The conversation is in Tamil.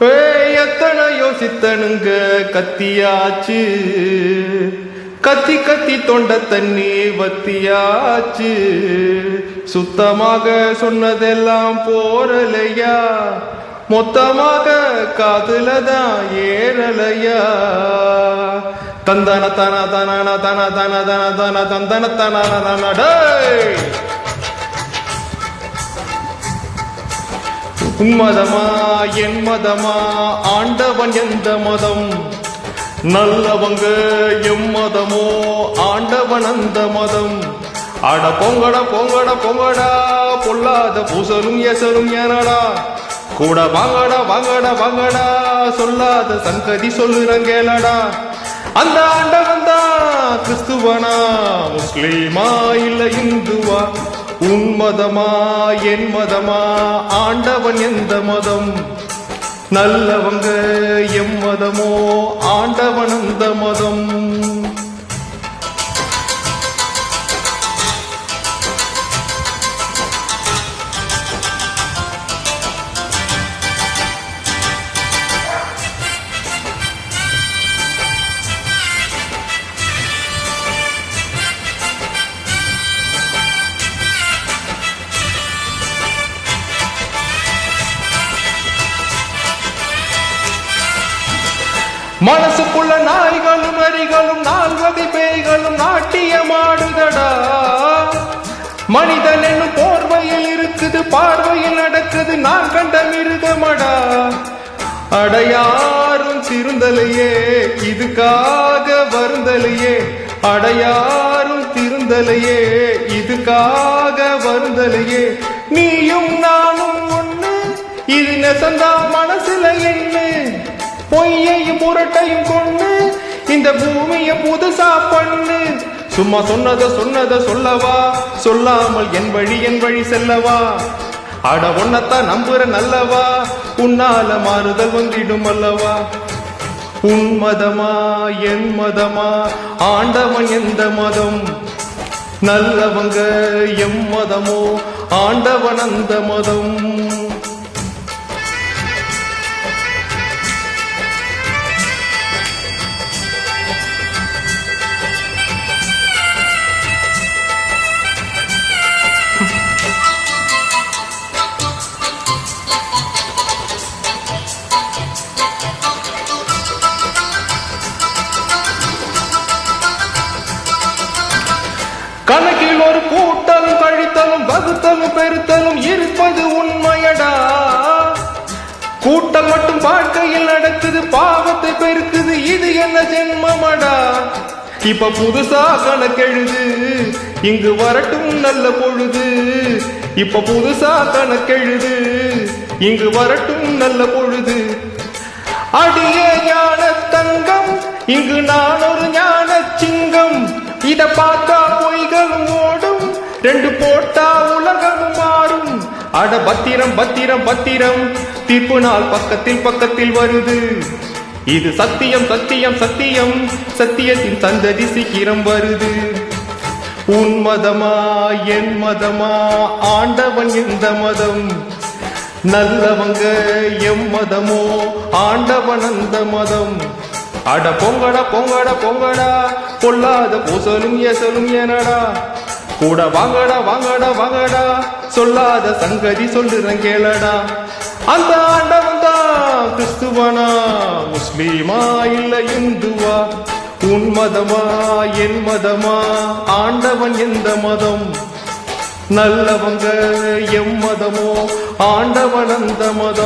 எத்தனை யோசித்தனுங்க கத்தியாச்சு கத்தி கத்தி தொண்ட தண்ணி வத்தியாச்சு சுத்தமாக சொன்னதெல்லாம் போரலையா மொத்தமாக காதுல தான் ஏறலையா தந்தன தன தன தன தன தன தன தந்தன தன உன்மதமா என் மதமா ஆண்டவன் எந்த மதம்? நல்லவங்க எம் மதமோ ஆண்டவன் அந்த மதம்? அட பொங்கட பொங்கட பொங்கடா பொல்லாத பூசலும் எசலும் ஏனடா? கூட வாங்கடா வாங்கடா வாங்கடா சொல்லாத சங்கதி சொல்லுறேன் கேளடா அந்த ஆண்டவன் தான் கிறிஸ்துவனா முஸ்லீமா இல்ல இந்துவா? உன் மதமா என் மதமா? ஆண்டவன் எந்த மதம்? நல்லவங்க எம் மதமோ ஆண்டவன் அந்த மதம்? மனசுக்குள்ள நாய்களும் நரிகளும் நால்வகை பேய்களும் நாட்டியமாடுதடா. மனிதன் என்னும் போர்வையில் இருக்குது பார்வையில் நடக்குது நான் கண்ட மிருகமடா. அடையாரும் திருந்தலையே இதுக்காக வருந்தலையே. அடையாரும் திருந்தலையே இதுக்காக வருந்தலையே. நீயும் நானும் ஒண்ணு இது நெசந்தா மனசுல என்ன பொய்யையும் முரட்டையும் கொண்டு இந்த பூமியை புதுசா பண்ணு. சும்மா சொன்னத சொன்னத சொல்லவா? சொல்லாமல் என் வழி என் வழி செல்லவா? அட ஒன்னத்தான் நம்புற நல்லவா? உன்னால மாறுதல் வந்திடும் அல்லவா? உன் மதமா என் மதமா? ஆண்டவன் எந்த மதம்? நல்லவங்க எம் மதமோ? ஆண்டவன் அந்த மதம். கணக்கில் ஒரு கூட்டலும் கழித்தலும் வகுத்தலும் பெருத்தலும் இருப்பது உண்மையடா. கூட்டல் மட்டும் வாழ்க்கையில் நடக்குது பாவத்தை பெருக்குது இது என்ன ஜென்மமடா. இப்ப புதுசா கணக்கெழுது இங்கு வரட்டும் நல்ல பொழுது. இப்ப புதுசா கணக்கெழுது இங்கு வரட்டும் நல்ல பொழுது. அடியே ஞான தங்கம் இங்கு நான் ஒரு ஞான சிங்கம் இத பார்த்தா பொய்களும் ஓடும். ரெண்டு போட்டா உலகமும் மாறும். அட பத்திரம் பத்திரம் பத்திரம். தீர்ப்பு நாள் பக்கத்தில் பக்கத்தில் வருது. இது சத்தியம் சத்தியம் சத்தியம். சத்தியத்தின் சந்ததி சீக்கிரம் வருது. உன் மதமா என் மதமா? ஆண்டவன் எந்த மதம்? நல்லவங்க எம் மதமோ? ஆண்டவன் அந்த மதம். அட பொங்கடா பொங்கடா பொங்கடா. பொல்லாத பூசலும் ஏசலும் ஏனடா கூட வாங்கடா வாங்கடா வாங்கடா. சொல்லாத சங்கதி சொல்லுறேன் கேளடா. அந்த ஆண்டவன் தான் கிறிஸ்துவனா. முஸ்லீமா இல்ல இந்துவா? உன் மதமா என் மதமா? ஆண்டவன் எந்த மதம்? நல்லவங்க எம் மதமோ? ஆண்டவன் அந்த மதம்.